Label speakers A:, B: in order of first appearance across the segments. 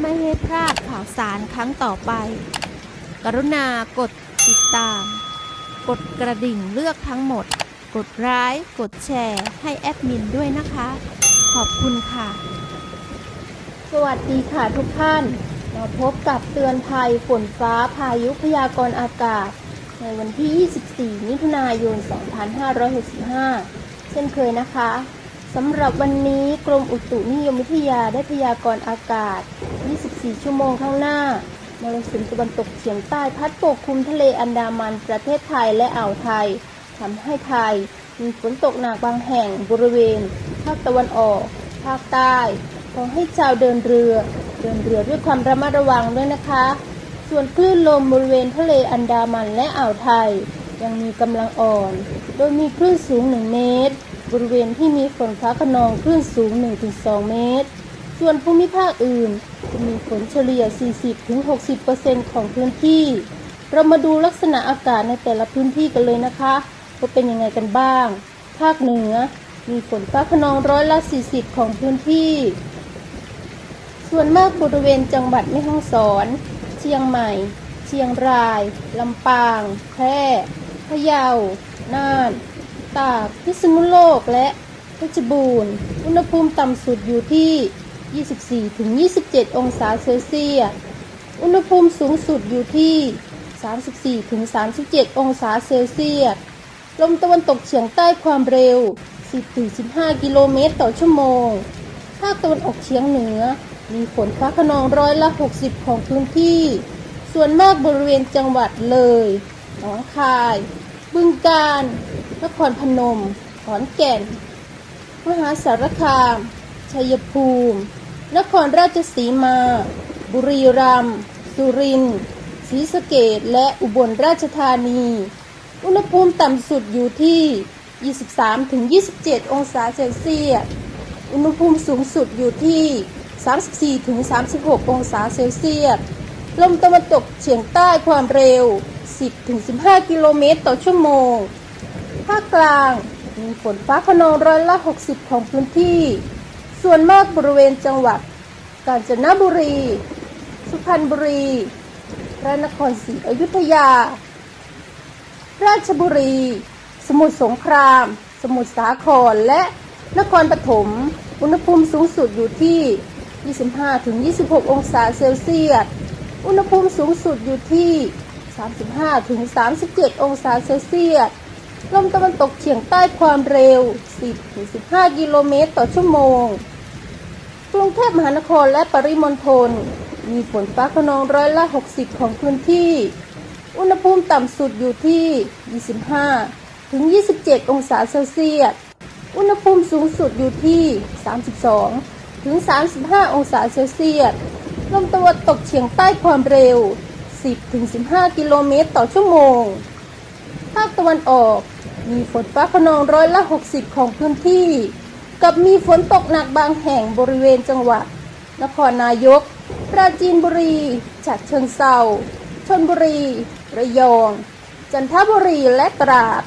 A: ไม่ให้พลาดข่าวสารครั้งต่อไป กรุณากดติดตาม กดกระดิ่งเลือกทั้งหมด กดไลค์กดแชร์ ให้แอดมินด้วยนะคะ ขอบคุณค่ะ
B: สวัสดีค่ะทุกท่านมาพบกับเตือนภัยฝนฟ้าพายุพยากรณ์อากาศ ในวันที่ 24 มิถุนายน 2565 เช่นเคยนะคะ สำหรับวันนี้กรมอุตุนิยมวิทยาได้พยากรณ์อากาศ 24 ชั่วโมงข้างหน้ามรสุมตะวันตกเฉียงใต้พัดปกคลุมทะเลอันดามันประเทศไทยและอ่าวไทยทำให้ไทย มีฝนตกหนักบางแห่งบริเวณ ภาคตะวันออก ภาคใต้ขอให้ชาวเดินเรือ เดินเรือด้วยความระมัดระวังด้วยนะคะ ส่วนคลื่นลมบริเวณทะเลอันดามันและอ่าวไทย ยังมีกำลังอ่อน โดยมีคลื่นสูง 1 เมตร บริเวณที่มีฝนฟ้าขนองคลื่นสูง 1-2 เมตร ส่วนภูมิภาคอื่นจะมีฝนเฉลี่ย 40-60%ของพื้นที่ เรามาดูลักษณะอากาศในแต่ละพื้นที่กันเลยนะคะว่าเป็นยังไงกันบ้าง ภาคเหนือ มีฝนฟ้าขนองร้อยละ 40 ของพื้นที่ ส่วนมากบริเวณจังหวัดแม่ฮ่องสอน เชียงใหม่ เชียงราย ลำปาง แพร่ พะเยา น่าน ตาก พิษณุโลกและเพชรบูรณ์ อุณหภูมิต่ำสุดอยู่ที่ 24-27 องศาเซลเซียส อุณหภูมิสูงสุดอยู่ที่ 34-37 องศาเซลเซียส ลมตะวันตกเฉียงใต้ความเร็ว 10-15 กิโลเมตรต่อชั่วโมง ภาคตะวันออกเฉียงเหนือ มีฝนฟ้าขนองร้อยละ 60 ของพื้นที่ ส่วนมากบริเวณจังหวัดเลย หนองคาย บึงกาฬ นครพนม ขอนแก่น มหาสารคาม ชัยภูมิ นครราชสีมา บุรีรัมย์ สุรินทร์ศรีสะเกษและอุบลราชธานี อุณหภูมิต่ำสุดอยู่ที่ 23-27 องศาเซลเซียส อุณหภูมิสูงสุดอยู่ที่ 34-36 องศาเซลเซียส ลมตะวันตกเฉียงใต้ความเร็ว 10-15 กิโลเมตรต่อชั่วโมง ภาคกลาง มีฝนฟ้าขนองร้อยละ 60 ของพื้นที่ ส่วนมากบริเวณจังหวัด กาญจนบุรี สุพรรณบุรี พระนครศรีอยุธยา ราชบุรี สมุทรสงคราม สมุทรสาคร และนครปฐม อุณหภูมิสูงสุดอยู่ที่ 25-26 องศาเซลเซียส อุณหภูมิสูงสุดอยู่ที่ 35-37 องศาเซลเซียส ลมตะวันตกเฉียงใต้ความเร็ว 10-15 กิโลเมตรต่อชั่วโมง กรุงเทพมหานครและปริมณฑลมีฝนฟ้าขนองร้อยละ 60 ของพื้นที่ อุณหภูมิต่ำสุดอยู่ที่ 25 ถึง 27 องศาเซลเซียส อุณหภูมิสูงสุดอยู่ที่ 32 ถึง 35 องศาเซลเซียส ลมตะวันตกเฉียงใต้ความเร็ว 10 ถึง 15 กิโลเมตรต่อชั่วโมงาคตะวันออก มีฝนฟ้าขนองร้อยละ 60 ของพื้นที่ กับมีฝนตกหนักบางแห่งบริเวณจังหวัด นครนายก ปราจีนบุรีฉะเชิงเซาชนบุรี ระยอง จันทบุรีและตราด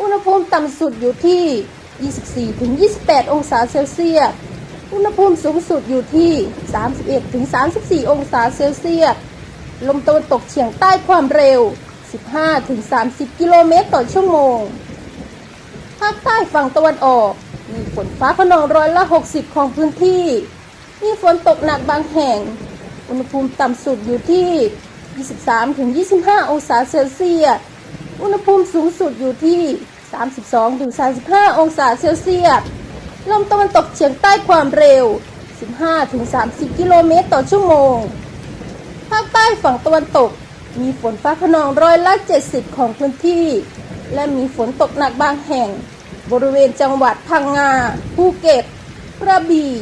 B: อุณหภูมิต่ำสุดอยู่ที่ 24-28 องศาเซลเซียส อุณหภูมิสูงสุดอยู่ที่ 31-34 องศาเซลเซียส ลมตะวันตกเฉียงใต้ความเร็ว 15-30 กิโลเมตรต่อชั่วโมง ภาคใต้ฝั่งตะวันออก มีฝนฟ้าขนองร้อยละ 60 ของพื้นที่ มีฝนตกหนักบางแห่ง อุณหภูมิต่ำสุดอยู่ที่ 23-25 องศาเซลเซียส อุณหภูมิสูงสุดอยู่ที่ 32-35 องศาเซลเซียส ลมตะวันตกเฉียงใต้ความเร็ว 15-30 กิโลเมตรต่อชั่วโมง ภาคใต้ฝั่งตะวันตก มีฝนฟ้าขนองร้อยละ 70 ของพื้นที่ และมีฝนตกหนักบางแห่ง บริเวณจังหวัดพังงาภูเก็ตกระบี่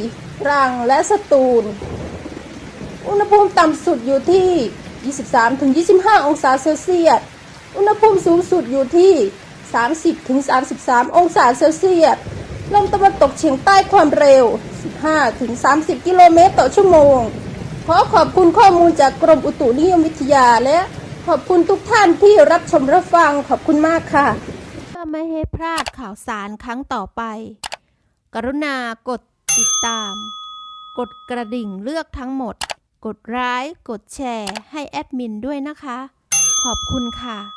B: ตรังและสตูล อุณหภูมิต่ำสุดอยู่ที่ 23-25 องศาเซลเซียส อุณหภูมิสูงสุดอยู่ที่ 30-33 องศาเซลเซียส ลมตะวันตกเฉียงใต้ความเร็ว 15-30 กิโลเมตรต่อชั่วโมง ขอขอบคุณข้อมูลจากกรมอุตุนิยมวิทยาและขอบคุณทุกท่านที่รับชมรับฟังขอบคุณมากค่ะ
A: เพื่อไม่ให้พลาดข่าวสารครั้งต่อไป กรุณากดติดตาม กดกระดิ่งเลือกทั้งหมด กดไลค์กดแชร์ให้แอดมินด้วยนะคะ ขอบคุณค่ะ